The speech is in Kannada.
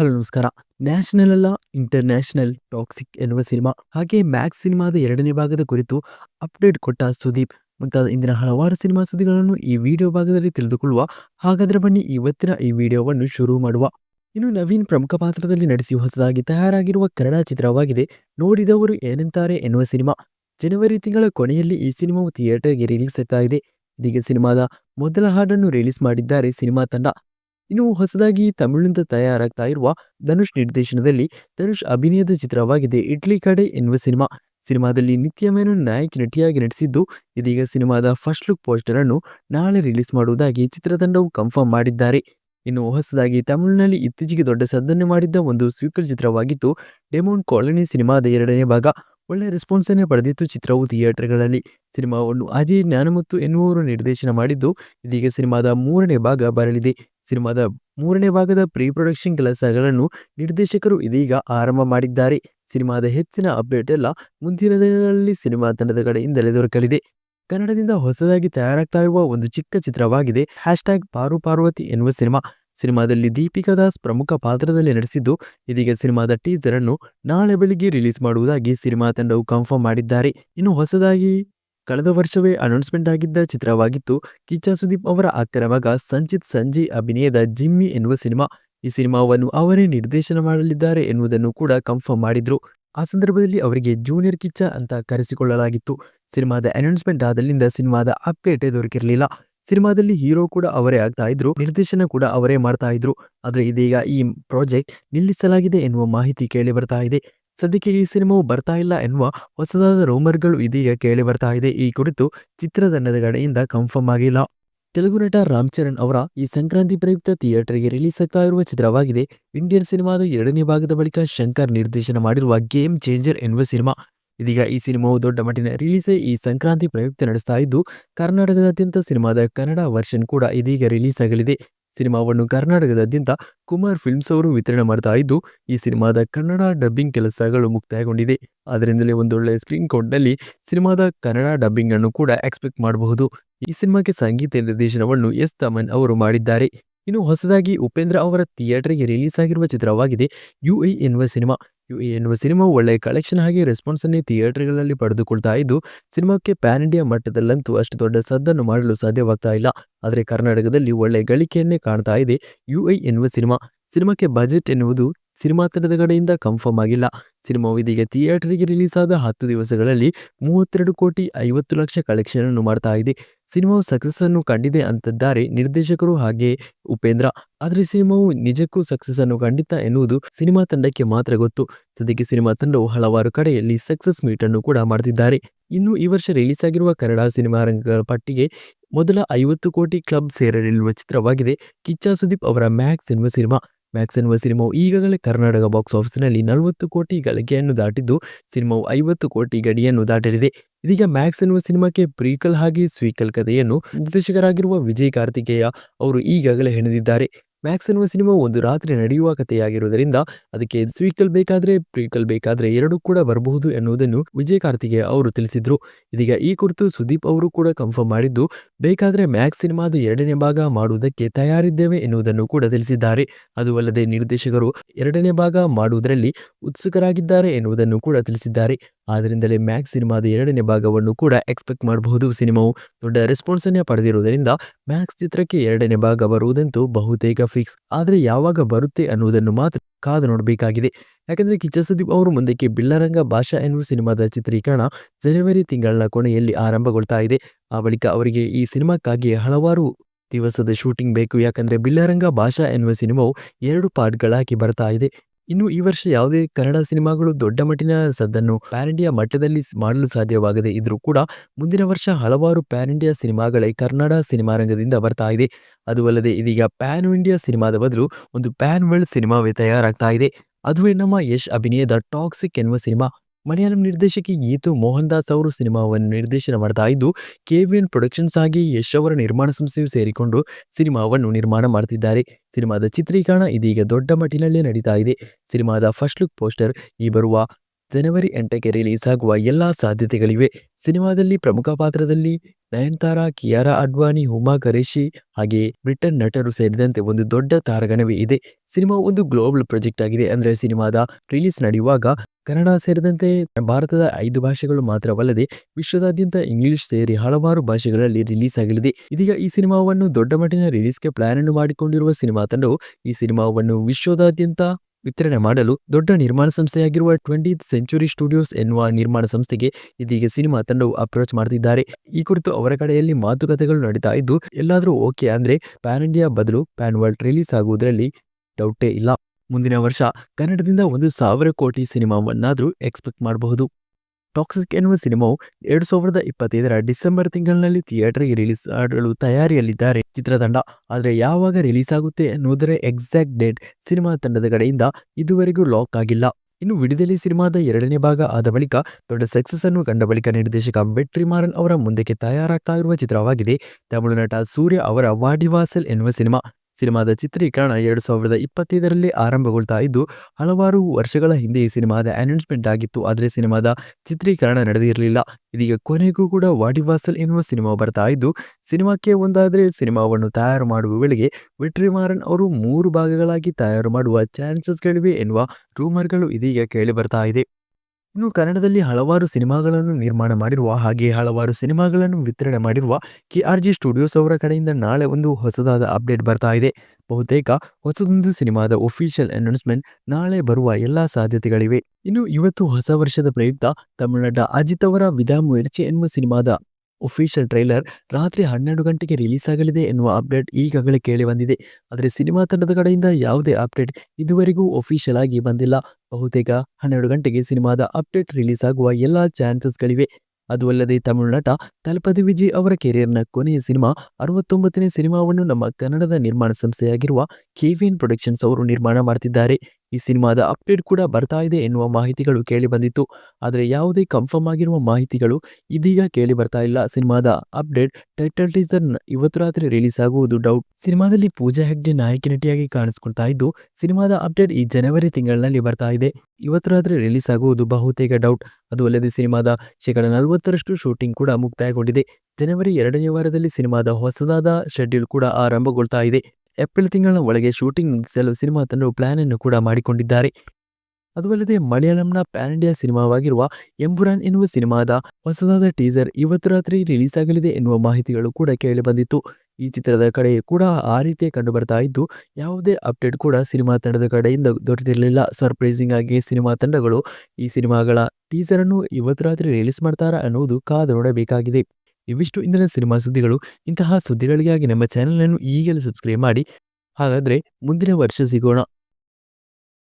ಹಲೋ ನಮಸ್ಕಾರ. ನ್ಯಾಷನಲ್ ಅಲ್ಲ, ಇಂಟರ್ನ್ಯಾಷನಲ್, ಟಾಕ್ಸಿಕ್ ಎನ್ನುವ ಸಿನಿಮಾ, ಹಾಗೆ ಮ್ಯಾಕ್ಸ್ ಸಿನಿಮಾದ ಎರಡನೇ ಭಾಗದ ಕುರಿತು ಅಪ್ಡೇಟ್ ಕೊಟ್ಟ ಸುದೀಪ್. ಮುಂತಾದ ಇಂದಿನ ಹಲವಾರು ಸಿನಿಮಾ ಸುದ್ದಿಗಳನ್ನು ಈ ವಿಡಿಯೋ ಭಾಗದಲ್ಲಿ ತಿಳಿದುಕೊಳ್ಳುವ, ಹಾಗಾದ್ರೆ ಬನ್ನಿ ಇವತ್ತಿನ ಈ ವಿಡಿಯೋವನ್ನು ಶುರು ಮಾಡುವ. ಇನ್ನು ನವೀನ್ ಪ್ರಮುಖ ಪಾತ್ರದಲ್ಲಿ ನಟಿಸಿ ಹೊಸದಾಗಿ ತಯಾರಾಗಿರುವ ಕನ್ನಡ ಚಿತ್ರವಾಗಿದೆ, ನೋಡಿದವರು ಏನಂತಾರೆ ಎನ್ನುವ ಸಿನಿಮಾ. ಜನವರಿ ತಿಂಗಳ ಕೊನೆಯಲ್ಲಿ ಈ ಸಿನಿಮಾವು ಥಿಯೇಟರ್ಗೆ ರಿಲೀಸ್ ಆಗ್ತಾ ಇದೆ. ಇದೀಗ ಸಿನಿಮಾದ ಮೊದಲ ಹಾಡನ್ನು ರಿಲೀಸ್ ಮಾಡಿದ್ದಾರೆ ಸಿನಿಮಾ ತಂಡ. ಇನ್ನು ಹೊಸದಾಗಿ ತಮಿಳಿನಿಂದ ತಯಾರಾಗ್ತಾ ಇರುವ ಧನುಷ್ ನಿರ್ದೇಶನದಲ್ಲಿ ಧನುಷ್ ಅಭಿನಯದ ಚಿತ್ರವಾಗಿದೆ. ಇಟ್ಲಿ ಕಡೆ ಎನ್ನುವ ಸಿನಿಮಾ. ಸಿನಿಮಾದಲ್ಲಿ ನಿತ್ಯ ಮೇನು ನಾಯಕಿ ನಟಿಯಾಗಿ ನಟಿಸಿದ್ದು, ಇದೀಗ ಸಿನಿಮಾದ ಫಸ್ಟ್ ಲುಕ್ ಪೋಸ್ಟರ್ ಅನ್ನು ನಾಳೆ ರಿಲೀಸ್ ಮಾಡುವುದಾಗಿ ಚಿತ್ರತಂಡವು ಕನ್ಫರ್ಮ್ ಮಾಡಿದ್ದಾರೆ. ಇನ್ನು ಹೊಸದಾಗಿ ತಮಿಳಿನಲ್ಲಿ ಇತ್ತೀಚೆಗೆ ದೊಡ್ಡ ಸದ್ದನ್ನು ಮಾಡಿದ್ದ ಒಂದು ಸ್ವೀಕಲ್ ಚಿತ್ರವಾಗಿತ್ತು ಡೆಮೋನ್ ಕಾಲೋನಿ ಸಿನಿಮಾದ ಎರಡನೇ ಭಾಗ. ಒಳ್ಳೆ ರೆಸ್ಪಾನ್ಸ್ ಅನ್ನೇ ಪಡೆದಿತ್ತು ಚಿತ್ರವು ಥಿಯೇಟರ್ಗಳಲ್ಲಿ. ಸಿನಿಮಾವನ್ನು ಅಜಯ್ ಜ್ಞಾನಮುತ್ತು ಎನ್ನುವವರು ನಿರ್ದೇಶನ ಮಾಡಿದ್ದು, ಇದೀಗ ಸಿನಿಮಾದ ಮೂರನೇ ಭಾಗ ಬರಲಿದೆ. ಸಿನಿಮಾದ ಮೂರನೇ ಭಾಗದ ಪ್ರೀ ಪ್ರೊಡಕ್ಷನ್ ಕೆಲಸಗಳನ್ನು ನಿರ್ದೇಶಕರು ಇದೀಗ ಆರಂಭ ಮಾಡಿದ್ದಾರೆ. ಸಿನಿಮಾದ ಹೆಚ್ಚಿನ ಅಪ್ಡೇಟ್ ಎಲ್ಲ ಮುಂದಿನ ದಿನಗಳಲ್ಲಿ ಸಿನಿಮಾ ತಂಡದ ಕಡೆಯಿಂದಲೇ ದೊರಕಲಿದೆ. ಕನ್ನಡದಿಂದ ಹೊಸದಾಗಿ ತಯಾರಾಗ್ತಾ ಇರುವ ಒಂದು ಚಿಕ್ಕ ಚಿತ್ರವಾಗಿದೆ. ಹ್ಯಾಶ್ಟ್ಯಾಗ್ ಪಾರು ಪಾರ್ವತಿ ಎನ್ನುವ ಸಿನಿಮಾ. ಸಿನಿಮಾದಲ್ಲಿ ದೀಪಿಕಾ ದಾಸ್ ಪ್ರಮುಖ ಪಾತ್ರದಲ್ಲಿ ನಟಿಸಿದ್ದು, ಇದೀಗ ಸಿನಿಮಾದ ಟೀಸರ್ ಅನ್ನು ನಾಳೆ ಬೆಳಿಗ್ಗೆ ರಿಲೀಸ್ ಮಾಡುವುದಾಗಿ ಸಿನಿಮಾ ತಂಡವು ಕನ್ಫರ್ಮ್ ಮಾಡಿದ್ದಾರೆ. ಇನ್ನು ಹೊಸದಾಗಿ ಕಳೆದ ವರ್ಷವೇ ಅನೌನ್ಸ್ಮೆಂಟ್ ಆಗಿದ್ದ ಚಿತ್ರವಾಗಿತ್ತು ಕಿಚ್ಚ ಸುದೀಪ್ ಅವರ ಅಕ್ಕರ ಮಗ ಸಂಚಿತ್ ಸಂಜಯ್ ಅಭಿನಯದ ಜಿಮ್ಮಿ ಎನ್ನುವ ಸಿನಿಮಾ. ಈ ಸಿನಿಮಾವನ್ನು ಅವರೇ ನಿರ್ದೇಶನ ಮಾಡಲಿದ್ದಾರೆ ಎನ್ನುವುದನ್ನು ಕೂಡ ಕನ್ಫರ್ಮ್ ಮಾಡಿದ್ರು. ಆ ಸಂದರ್ಭದಲ್ಲಿ ಅವರಿಗೆ ಜೂನಿಯರ್ ಕಿಚ್ಚ ಅಂತ ಕರೆಸಿಕೊಳ್ಳಲಾಗಿತ್ತು. ಸಿನಿಮಾದ ಅನೌನ್ಸ್ಮೆಂಟ್ ಆದಲ್ಲಿಂದ ಸಿನಿಮಾದ ಅಪ್ಡೇಟ್ ದೊರಕಿರಲಿಲ್ಲ. ಸಿನಿಮಾದಲ್ಲಿ ಹೀರೋ ಕೂಡ ಅವರೇ ಆಗ್ತಾ ಇದ್ರು, ನಿರ್ದೇಶನ ಕೂಡ ಅವರೇ ಮಾಡ್ತಾ ಇದ್ರು. ಆದರೆ ಇದೀಗ ಈ ಪ್ರಾಜೆಕ್ಟ್ ನಿಲ್ಲಿಸಲಾಗಿದೆ ಎನ್ನುವ ಮಾಹಿತಿ ಕೇಳಿ ಬರ್ತಾ ಇದೆ. ಸದ್ಯಕ್ಕೆ ಈ ಸಿನಿಮಾವು ಬರ್ತಾ ಇಲ್ಲ ಎನ್ನುವ ಹೊಸದಾದ ರೋಮರ್ಗಳು ಇದೀಗ ಕೇಳಿ ಬರ್ತಾ ಇದೆ. ಈ ಕುರಿತು ಚಿತ್ರತಂಡದ ಕಡೆಯಿಂದ ಕನ್ಫರ್ಮ್ ಆಗಿಲ್ಲ. ತೆಲುಗು ನಟ ರಾಮ್ ಚರಣ್ ಅವರ ಈ ಸಂಕ್ರಾಂತಿ ಪ್ರಯುಕ್ತ ಥಿಯೇಟರ್ಗೆ ರಿಲೀಸ್ ಆಗ್ತಾ ಇರುವ ಚಿತ್ರವಾಗಿದೆ. ಇಂಡಿಯನ್ ಸಿನಿಮಾದ ಎರಡನೇ ಭಾಗದ ಬಳಿಕ ಶಂಕರ್ ನಿರ್ದೇಶನ ಮಾಡಿರುವ ಗೇಮ್ ಚೇಂಜರ್ ಎನ್ನುವ ಸಿನಿಮಾ. ಇದೀಗ ಈ ಸಿನಿಮಾವು ದೊಡ್ಡ ಮಟ್ಟಿನ ರಿಲೀಸೇ ಈ ಸಂಕ್ರಾಂತಿ ಪ್ರಯುಕ್ತ ನಡೆಸ್ತಾ ಇದ್ದು, ಕರ್ನಾಟಕದಾದ್ಯಂತ ಸಿನಿಮಾದ ಕನ್ನಡ ವರ್ಷನ್ ಕೂಡ ಇದೀಗ ರಿಲೀಸ್ ಆಗಲಿದೆ. ಸಿನಿಮಾವನ್ನು ಕರ್ನಾಟಕದಾದ್ಯಂತ ಕುಮಾರ್ ಫಿಲ್ಮ್ಸ್ ಅವರು ವಿತರಣೆ ಮಾಡ್ತಾ ಇದ್ದು, ಈ ಸಿನಿಮಾದ ಕನ್ನಡ ಡಬ್ಬಿಂಗ್ ಕೆಲಸಗಳು ಮುಕ್ತಾಯಗೊಂಡಿದೆ. ಅದರಿಂದಲೇ ಒಂದೊಳ್ಳೆ ಸ್ಕ್ರೀನ್ ಕೋಡ್ನಲ್ಲಿ ಸಿನಿಮಾದ ಕನ್ನಡ ಡಬ್ಬಿಂಗ್ ಅನ್ನು ಕೂಡ ಎಕ್ಸ್ಪೆಕ್ಟ್ ಮಾಡಬಹುದು. ಈ ಸಿನಿಮಾಕ್ಕೆ ಸಂಗೀತ ನಿರ್ದೇಶನವನ್ನು ಎಸ್ ತಮನ್ ಅವರು ಮಾಡಿದ್ದಾರೆ. ಇನ್ನು ಹೊಸದಾಗಿ ಉಪೇಂದ್ರ ಅವರ ಥಿಯೇಟರ್ಗೆ ರಿಲೀಸ್ ಆಗಿರುವ ಚಿತ್ರವಾಗಿದೆ ಯು ಐ ಎನ್ನುವ ಸಿನಿಮಾ. ಎನ್ನುವ ಸಿನಿಮಾ ಒಳ್ಳೆಯ ಕಲೆಕ್ಷನ್ ಹಾಗೆ ರೆಸ್ಪಾನ್ಸ್ ಅನ್ನೇ ಥಿಯೇಟರ್ಗಳಲ್ಲಿ ಪಡೆದುಕೊಳ್ತಾ ಇದ್ದು, ಸಿನಿಮಾಕ್ಕೆ ಪ್ಯಾನ್ ಇಂಡಿಯಾ ಮಟ್ಟದಲ್ಲಂತೂ ಅಷ್ಟು ದೊಡ್ಡ ಸದ್ದನ್ನು ಮಾಡಲು ಸಾಧ್ಯವಾಗ್ತಾ ಇಲ್ಲ. ಆದರೆ ಕರ್ನಾಟಕದಲ್ಲಿ ಒಳ್ಳೆಯ ಗಳಿಕೆಯನ್ನೇ ಕಾಣ್ತಾ ಇದೆ. ಯು ಐ ಎನ್ನುವ ಸಿನಿಮಾ. ಸಿನಿಮಾಕ್ಕೆ ಬಜೆಟ್ ಎನ್ನುವುದು ಸಿನಿಮಾ ತಂಡದ ಕಡೆಯಿಂದ ಕನ್ಫರ್ಮ್ ಆಗಿಲ್ಲ. ಸಿನಿಮಾವು ಇದೀಗ ಥಿಯೇಟರ್ಗೆ ರಿಲೀಸ್ ಆದ ಹತ್ತು ದಿವಸಗಳಲ್ಲಿ ಮೂವತ್ತೆರಡು ಕೋಟಿ ಐವತ್ತು ಲಕ್ಷ ಕಲೆಕ್ಷನ್ ಅನ್ನು ಮಾಡ್ತಾ ಇದೆ. ಸಿನಿಮಾವು ಸಕ್ಸಸ್ ಅನ್ನು ಕಂಡಿದೆ ಅಂತಿದ್ದಾರೆ ನಿರ್ದೇಶಕರು ಹಾಗೆ ಉಪೇಂದ್ರ. ಆದರೆ ಸಿನಿಮಾವು ನಿಜಕ್ಕೂ ಸಕ್ಸಸ್ ಅನ್ನು ಕಂಡಿತ ಎನ್ನುವುದು ಸಿನಿಮಾ ತಂಡಕ್ಕೆ ಮಾತ್ರ ಗೊತ್ತು. ಸದ್ಯಕ್ಕೆ ಸಿನಿಮಾ ತಂಡವು ಹಲವಾರು ಕಡೆಯಲ್ಲಿ ಸಕ್ಸಸ್ ಮೀಟ್ ಅನ್ನು ಕೂಡ ಮಾಡ್ತಿದ್ದಾರೆ. ಇನ್ನು ಈ ವರ್ಷ ರಿಲೀಸ್ ಆಗಿರುವ ಕನ್ನಡ ಸಿನಿಮಾ ರಂಗಗಳ ಪಟ್ಟಿಗೆ ಮೊದಲ ಐವತ್ತು ಕೋಟಿ ಕ್ಲಬ್ ಸೇರಲಿರುವ ಚಿತ್ರವಾಗಿದೆ. ಕಿಚ್ಚ ಸುದೀಪ್ ಅವರ ಮ್ಯಾಕ್ಸ್ ಎನ್ನುವ ಸಿನಿಮಾ. ಮ್ಯಾಕ್ಸ್ ಎನ್ನುವ ಸಿನಿಮಾವು ಈಗಾಗಲೇ ಕರ್ನಾಟಕ ಬಾಕ್ಸ್ ಆಫೀಸ್ನಲ್ಲಿ ನಲವತ್ತು ಕೋಟಿ ಗಳಿಕೆಯನ್ನು ದಾಟಿದ್ದು, ಸಿನಿಮಾವು ಐವತ್ತು ಕೋಟಿ ಗಡಿಯನ್ನು ದಾಟಲಿದೆ. ಇದೀಗ ಮ್ಯಾಕ್ಸ್ ಎನ್ನುವ ಸಿನಿಮಾಕ್ಕೆ ಪ್ರೀಕಲ್ ಹಾಗೆ ಸ್ವೀಕಲ್ ಕಥೆಯನ್ನು ನಿರ್ದೇಶಕರಾಗಿರುವ ವಿಜಯ್ ಕಾರ್ತಿಕೇಯ ಅವರು ಈಗಾಗಲೇ ಹೆಣೆದಿದ್ದಾರೆ. ಮ್ಯಾಕ್ಸ್ ಎನ್ನುವ ಸಿನಿಮಾ ಒಂದು ರಾತ್ರಿ ನಡೆಯುವ ಕಥೆಯಾಗಿರುವುದರಿಂದ ಅದಕ್ಕೆ ಸ್ವೀಕಲ್ ಬೇಕಾದ್ರೆ ಪ್ರೀಕಲ್ ಬೇಕಾದ್ರೆ ಎರಡೂ ಕೂಡ ಬರಬಹುದು ಎನ್ನುವುದನ್ನು ವಿಜಯ್ ಕಾರ್ತಿಗೆ ಅವರು ತಿಳಿಸಿದ್ರು. ಇದೀಗ ಈ ಕುರಿತು ಸುದೀಪ್ ಅವರು ಕೂಡ ಕನ್ಫರ್ಮ್ ಮಾಡಿದ್ದು, ಬೇಕಾದರೆ ಮ್ಯಾಕ್ಸ್ ಸಿನಿಮಾದ ಎರಡನೇ ಭಾಗ ಮಾಡುವುದಕ್ಕೆ ತಯಾರಿದ್ದೇವೆ ಎನ್ನುವುದನ್ನು ಕೂಡ ತಿಳಿಸಿದ್ದಾರೆ. ಅದು ಅಲ್ಲದೆ ನಿರ್ದೇಶಕರು ಎರಡನೇ ಭಾಗ ಮಾಡುವುದರಲ್ಲಿ ಉತ್ಸುಕರಾಗಿದ್ದಾರೆ ಎನ್ನುವುದನ್ನು ಕೂಡ ತಿಳಿಸಿದ್ದಾರೆ. ಆದ್ದರಿಂದಲೇ ಮ್ಯಾಕ್ಸ್ ಸಿನಿಮಾದ ಎರಡನೇ ಭಾಗವನ್ನು ಕೂಡ ಎಕ್ಸ್ಪೆಕ್ಟ್ ಮಾಡಬಹುದು. ಸಿನಿಮಾವು ದೊಡ್ಡ ರೆಸ್ಪಾನ್ಸನ್ನೇ ಪಡೆದಿರುವುದರಿಂದ ಮ್ಯಾಕ್ಸ್ ಚಿತ್ರಕ್ಕೆ ಎರಡನೇ ಭಾಗ ಬರುವುದಂತೂ ಬಹುತೇಕ ಫಿಕ್ಸ್ ಆದರೆ ಯಾವಾಗ ಬರುತ್ತೆ ಅನ್ನುವುದನ್ನು ಮಾತ್ರ ಕಾದು ನೋಡಬೇಕಾಗಿದೆ. ಯಾಕಂದರೆ ಕಿಚ್ಚ ಸುದೀಪ್ ಅವರು ಮುಂದಕ್ಕೆ ಬಿಲ್ಲರಂಗ ಭಾಷಾ ಎನ್ನುವ ಸಿನಿಮಾದ ಚಿತ್ರೀಕರಣ ಜನವರಿ ತಿಂಗಳ ಕೊನೆಯಲ್ಲಿ ಆರಂಭಗೊಳ್ತಾ ಇದೆ. ಆ ಬಳಿಕ ಅವರಿಗೆ ಈ ಸಿನಿಮಾಕ್ಕಾಗಿ ಹಲವಾರು ದಿವಸದ ಶೂಟಿಂಗ್ ಬೇಕು. ಯಾಕಂದರೆ ಬಿಲ್ಲರಂಗ ಭಾಷಾ ಎನ್ನುವ ಸಿನಿಮಾವು ಎರಡು ಪಾರ್ಟ್ಗಳಾಗಿ ಬರ್ತಾ ಇದೆ. ಇನ್ನು ಈ ವರ್ಷ ಯಾವುದೇ ಕನ್ನಡ ಸಿನಿಮಾಗಳು ದೊಡ್ಡ ಮಟ್ಟಿನ ಸದ್ದನ್ನು ಪ್ಯಾನ್ ಇಂಡಿಯಾ ಮಟ್ಟದಲ್ಲಿ ಮಾಡಲು ಸಾಧ್ಯವಾಗದೆ ಇದ್ರೂ ಕೂಡ ಮುಂದಿನ ವರ್ಷ ಹಲವಾರು ಪ್ಯಾನ್ ಇಂಡಿಯಾ ಸಿನಿಮಾಗಳೇ ಕನ್ನಡ ಸಿನಿಮಾ ರಂಗದಿಂದ ಬರ್ತಾ ಇದೆ. ಅದು ಅಲ್ಲದೆ ಇದೀಗ ಪ್ಯಾನ್ ಇಂಡಿಯಾ ಸಿನಿಮಾದ ಬದಲು ಒಂದು ಪ್ಯಾನ್ ವರ್ಲ್ಡ್ ಸಿನಿಮಾವೇ ತಯಾರಾಗ್ತಾ ಇದೆ. ಅದುವೇ ನಮ್ಮ ಯಶ್ ಅಭಿನಯದ ಟಾಕ್ಸಿಕ್ ಎನ್ನುವ ಸಿನಿಮಾ ಮಲಯಾಳಂ ನಿರ್ದೇಶಕಿ ಗೀತು ಮೋಹನ್ ದಾಸ್ ಅವರು ಸಿನಿಮಾವನ್ನು ನಿರ್ದೇಶನ ಮಾಡ್ತಾ ಇದ್ದು ಕೆವಿಎನ್ ಪ್ರೊಡಕ್ಷನ್ಸ್ ಆಗಿ ಯಶ್ ಅವರ ನಿರ್ಮಾಣ ಸಂಸ್ಥೆಯು ಸೇರಿಕೊಂಡು ಸಿನಿಮಾವನ್ನು ನಿರ್ಮಾಣ ಮಾಡ್ತಿದ್ದಾರೆ. ಸಿನಿಮಾದ ಚಿತ್ರೀಕರಣ ಇದೀಗ ದೊಡ್ಡ ಮಟ್ಟಿನಲ್ಲೇ ನಡೀತಾ ಇದೆ. ಸಿನಿಮಾದ ಫಸ್ಟ್ ಲುಕ್ ಪೋಸ್ಟರ್ ಈ ಬರುವ ಜನವರಿ ಎಂಟಕ್ಕೆ ರಿಲೀಸ್ ಆಗುವ ಎಲ್ಲಾ ಸಾಧ್ಯತೆಗಳಿವೆ. ಸಿನಿಮಾದಲ್ಲಿ ಪ್ರಮುಖ ಪಾತ್ರದಲ್ಲಿ ನಯನತಾರಾ, ಕಿಯಾರಾ ಅಡ್ವಾಣಿ ಹುಮಾ ಕರೇಶಿ ಹಾಗೆ ಬ್ರಿಟನ್ ನಟರು ಸೇರಿದಂತೆ ಒಂದು ದೊಡ್ಡ ತಾರಗಣವೇ ಇದೆ. ಸಿನಿಮಾ ಒಂದು ಗ್ಲೋಬಲ್ ಪ್ರಾಜೆಕ್ಟ್ ಆಗಿದೆ ಅಂದ್ರೆ ಸಿನಿಮಾದ ರಿಲೀಸ್ ನಡೆಯುವಾಗ ಕನ್ನಡ ಸೇರಿದಂತೆ ಭಾರತದ ಐದು ಭಾಷೆಗಳು ಮಾತ್ರವಲ್ಲದೆ ವಿಶ್ವದಾದ್ಯಂತ ಇಂಗ್ಲಿಷ್ ಸೇರಿ ಹಲವಾರು ಭಾಷೆಗಳಲ್ಲಿ ರಿಲೀಸ್ ಆಗಲಿದೆ. ಇದೀಗ ಈ ಸಿನಿಮಾವನ್ನು ದೊಡ್ಡ ಮಟ್ಟಿನ ರಿಲೀಸ್ಗೆ ಪ್ಲಾನ್ ಅನ್ನು ಮಾಡಿಕೊಂಡಿರುವ ಸಿನಿಮಾ ತಂಡವು ಈ ಸಿನಿಮಾವನ್ನು ವಿಶ್ವದಾದ್ಯಂತ ವಿತರಣೆ ಮಾಡಲು ದೊಡ್ಡ ನಿರ್ಮಾಣ ಸಂಸ್ಥೆಯಾಗಿರುವ ಟ್ವೆಂಟಿ ಸೆಂಚುರಿ ಸ್ಟುಡಿಯೋಸ್ ಎನ್ನುವ ನಿರ್ಮಾಣ ಸಂಸ್ಥೆಗೆ ಇದೀಗ ಸಿನಿಮಾ ತಂಡವು ಅಪ್ರೋಚ್ ಮಾಡುತ್ತಿದ್ದಾರೆ ಈ ಕುರಿತು ಅವರ ಕಡೆಯಲ್ಲಿ ಮಾತುಕತೆಗಳು ನಡೀತಾ ಇದ್ದು, ಎಲ್ಲಾದರೂ ಓಕೆ ಅಂದ್ರೆ ಪ್ಯಾನ್ ಇಂಡಿಯಾ ಬದಲು ಪ್ಯಾನ್ ವರ್ಲ್ಡ್ ರಿಲೀಸ್ ಆಗುವುದರಲ್ಲಿ ಡೌಟೇ ಇಲ್ಲ. ಮುಂದಿನ ವರ್ಷ ಕನ್ನಡದಿಂದ ಒಂದು ಸಾವಿರ ಕೋಟಿ ಸಿನಿಮಾವನ್ನಾದರೂ ಎಕ್ಸ್ಪೆಕ್ಟ್ ಮಾಡಬಹುದು. ಟಾಕ್ಸಿಕ್ ಎನ್ನುವ ಸಿನಿಮಾವು ಎರಡು ಸಾವಿರದ ಇಪ್ಪತ್ತೈದರ ಡಿಸೆಂಬರ್ ತಿಂಗಳಿನಲ್ಲಿ ಥಿಯೇಟರ್ಗೆ ರಿಲೀಸ್ ಮಾಡಲು ತಯಾರಿಯಲ್ಲಿದ್ದಾರೆ. ಚಿತ್ರತಂಡ ಆದರೆ ಯಾವಾಗ ರಿಲೀಸ್ ಆಗುತ್ತೆ ಎನ್ನುವುದರ ಎಕ್ಸಾಕ್ಟ್ ಡೇಟ್ ಸಿನಿಮಾ ತಂಡದ ಕಡೆಯಿಂದ ಇದುವರೆಗೂ ಲಾಕ್ ಆಗಿಲ್ಲ. ಇನ್ನು ವಿಡಿದಲಿ ಸಿನಿಮಾದ ಎರಡನೇ ಭಾಗ ಆದ ಬಳಿಕ ದೊಡ್ಡ ಸಕ್ಸಸ್ ಅನ್ನು ಕಂಡ ಬಳಿಕ ನಿರ್ದೇಶಕ ವೆಟ್ರಿಮಾರನ್ ಅವರ ಮುಂದಕ್ಕೆ ತಯಾರಾಗ್ತಾ ಇರುವ ಚಿತ್ರವಾಗಿದೆ. ತಮಿಳು ನಟ ಸೂರ್ಯ ಅವರ ವಾಡಿವಾಸಲ್ ಎನ್ನುವ ಸಿನಿಮಾ ಸಿನಿಮಾದ ಚಿತ್ರೀಕರಣ ಎರಡು ಸಾವಿರದ ಇಪ್ಪತ್ತೈದರಲ್ಲಿ ಆರಂಭಗೊಳ್ತಾ ಇದ್ದು, ಹಲವಾರು ವರ್ಷಗಳ ಹಿಂದೆ ಈ ಸಿನಿಮಾದ ಅನೌನ್ಸ್ಮೆಂಟ್ ಆಗಿತ್ತು. ಆದರೆ ಸಿನಿಮಾದ ಚಿತ್ರೀಕರಣ ನಡೆದಿರಲಿಲ್ಲ. ಇದೀಗ ಕೊನೆಗೂ ಕೂಡ ವಾಡಿವಾಸಲ್ ಎನ್ನುವ ಸಿನಿಮಾ ಬರ್ತಾ ಇದ್ದು, ಸಿನಿಮಾಕ್ಕೆ ಒಂದಾದರೆ ಸಿನಿಮಾವನ್ನು ತಯಾರು ಮಾಡುವ ವೇಳೆಗೆ ವಿಟ್ರಿಮಾರನ್ ಅವರು ಮೂರು ಭಾಗಗಳಾಗಿ ತಯಾರು ಮಾಡುವ ಚಾನ್ಸಸ್ಗಳಿವೆ ಎನ್ನುವ ರೂಮರ್ಗಳು ಇದೀಗ ಕೇಳಿ ಬರ್ತಾ ಇದೆ. ಇನ್ನು ಕನ್ನಡದಲ್ಲಿ ಹಲವಾರು ಸಿನಿಮಾಗಳನ್ನು ನಿರ್ಮಾಣ ಮಾಡಿರುವ ಹಾಗೆ ಹಲವಾರು ಸಿನಿಮಾಗಳನ್ನು ವಿತರಣೆ ಮಾಡಿರುವ ಕೆ ಆರ್ ಜಿ ಸ್ಟುಡಿಯೋಸ್ ಅವರ ಕಡೆಯಿಂದ ನಾಳೆ ಒಂದು ಹೊಸದಾದ ಅಪ್ಡೇಟ್ ಬರ್ತಾ ಇದೆ. ಬಹುತೇಕ ಹೊಸದೊಂದು ಸಿನಿಮಾದ ಒಫಿಷಿಯಲ್ ಅನೌನ್ಸ್ಮೆಂಟ್ ನಾಳೆ ಬರುವ ಎಲ್ಲಾ ಸಾಧ್ಯತೆಗಳಿವೆ. ಇನ್ನು ಇವತ್ತು ಹೊಸ ವರ್ಷದ ಪ್ರಯುಕ್ತ ತಮಿಳುನಾಡ ಅಜಿತ್ ಅವರ ವಿಧಾ ಮುಯರ್ಚಿ ಎನ್ನುವ ಸಿನಿಮಾದ ಒಫಿಷಿಯಲ್ ಟ್ರೈಲರ್ ರಾತ್ರಿ ಹನ್ನೆರಡು ಗಂಟೆಗೆ ರಿಲೀಸ್ ಆಗಲಿದೆ ಎನ್ನುವ ಅಪ್ಡೇಟ್ ಈಗಾಗಲೇ ಕೇಳಿ ಬಂದಿದೆ. ಆದರೆ ಸಿನಿಮಾ ತಂಡದ ಕಡೆಯಿಂದ ಯಾವುದೇ ಅಪ್ಡೇಟ್ ಇದುವರೆಗೂ ಒಫಿಷಿಯಲ್ ಆಗಿ ಬಂದಿಲ್ಲ. ಬಹುತೇಕ ಹನ್ನೆರಡು ಗಂಟೆಗೆ ಸಿನಿಮಾದ ಅಪ್ಡೇಟ್ ರಿಲೀಸ್ ಆಗುವ ಎಲ್ಲಾ ಚಾನ್ಸಸ್ಗಳಿವೆ ಅದು ಅಲ್ಲದೆ ತಮಿಳು ನಟ ತಲಪತಿ ವಿಜಯ್ ಅವರ ಕೆರಿಯರ್ನ ಕೊನೆಯ ಸಿನಿಮಾ, ಅರವತ್ತೊಂಬತ್ತನೇ ಸಿನಿಮಾವನ್ನು ನಮ್ಮ ಕನ್ನಡದ ನಿರ್ಮಾಣ ಸಂಸ್ಥೆಯಾಗಿರುವ ಕೆವಿಎನ್ ಪ್ರೊಡಕ್ಷನ್ಸ್ ಅವರು ನಿರ್ಮಾಣ ಮಾಡ್ತಿದ್ದಾರೆ. ಈ ಸಿನಿಮಾದ ಅಪ್ಡೇಟ್ ಕೂಡ ಬರ್ತಾ ಇದೆ ಎನ್ನುವ ಮಾಹಿತಿಗಳು ಕೇಳಿ ಬಂದಿತ್ತು. ಆದರೆ ಯಾವುದೇ ಕನ್ಫರ್ಮ್ ಆಗಿರುವ ಮಾಹಿತಿಗಳು ಇದೀಗ ಕೇಳಿ ಬರ್ತಾ ಇಲ್ಲ. ಸಿನಿಮಾದ ಅಪ್ಡೇಟ್ ಟೈಟಲ್ ಟೀಸರ್ ಇವತ್ತು ರಾತ್ರಿ ರಿಲೀಸ್ ಆಗುವುದು ಡೌಟ್ ಸಿನಿಮಾದಲ್ಲಿ ಪೂಜಾ ಹೆಗ್ಡೆ ನಾಯಕಿ ನಟಿಯಾಗಿ ಕಾಣಿಸ್ಕೊಳ್ತಾ ಇದ್ದು, ಸಿನಿಮಾದ ಅಪ್ಡೇಟ್ ಈ ಜನವರಿ ತಿಂಗಳಿನಲ್ಲಿ ಬರ್ತಾ ಇದೆ. ಇವತ್ತು ರಾತ್ರಿ ರಿಲೀಸ್ ಆಗುವುದು ಬಹುತೇಕ ಡೌಟ್ ಅದು ಅಲ್ಲದೆ ಸಿನಿಮಾದ ಶೇಕಡ ನಲವತ್ತರಷ್ಟು ಶೂಟಿಂಗ್ ಕೂಡ ಮುಕ್ತಾಯಗೊಂಡಿದೆ. ಜನವರಿ ಎರಡನೇ ವಾರದಲ್ಲಿ ಸಿನಿಮಾದ ಹೊಸದಾದ ಶೆಡ್ಯೂಲ್ ಕೂಡ ಆರಂಭಗೊಳ್ತಾ ಇದೆ. ಏಪ್ರಿಲ್ ತಿಂಗಳ ಒಳಗೆ ಶೂಟಿಂಗ್ ಮುಗಿಸಲು ಸಿನಿಮಾ ತಂಡವು ಪ್ಲಾನ್ ಅನ್ನು ಕೂಡ ಮಾಡಿಕೊಂಡಿದ್ದಾರೆ. ಅದು ಅಲ್ಲದೆ ಮಲಯಾಳಂನ ಪ್ಯಾನ್ ಇಂಡಿಯಾ ಸಿನಿಮಾವಾಗಿರುವ ಎಂಬುರಾನ್ ಎನ್ನುವ ಸಿನಿಮಾದ ಹೊಸದಾದ ಟೀಸರ್ ಇವತ್ತು ರಾತ್ರಿ ರಿಲೀಸ್ ಆಗಲಿದೆ ಎನ್ನುವ ಮಾಹಿತಿಗಳು ಕೂಡ ಕೇಳಿ ಬಂದಿತ್ತು. ಈ ಚಿತ್ರದ ಕಡೆ ಕೂಡ ಆ ರೀತಿಯ ಕಂಡು ಬರ್ತಾ ಇದ್ದು, ಯಾವುದೇ ಅಪ್ಡೇಟ್ ಕೂಡ ಸಿನಿಮಾ ತಂಡದ ಕಡೆಯಿಂದ ದೊರೆತಿರಲಿಲ್ಲ. ಸರ್ಪ್ರೈಸಿಂಗ್ ಆಗಿ ಸಿನಿಮಾ ತಂಡಗಳು ಈ ಸಿನಿಮಾಗಳ ಟೀಸರ್ ಅನ್ನು ಇವತ್ತು ರಾತ್ರಿ ರಿಲೀಸ್ ಮಾಡ್ತಾರಾ ಅನ್ನುವುದು ಕಾದು ನೋಡಬೇಕಾಗಿದೆ. ಇವಿಷ್ಟು ಇಂದಿನ ಸಿನಿಮಾ ಸುದ್ದಿಗಳು. ಇಂತಹ ಸುದ್ದಿಗಳಿಗಾಗಿ ನಮ್ಮ ಚಾನೆಲ್ ಅನ್ನು ಈಗಲೇ ಸಬ್ಸ್ಕ್ರೈಬ್ ಮಾಡಿ. ಹಾಗಾದ್ರೆ ಮುಂದಿನ ವರ್ಷ ಸಿಗೋಣ.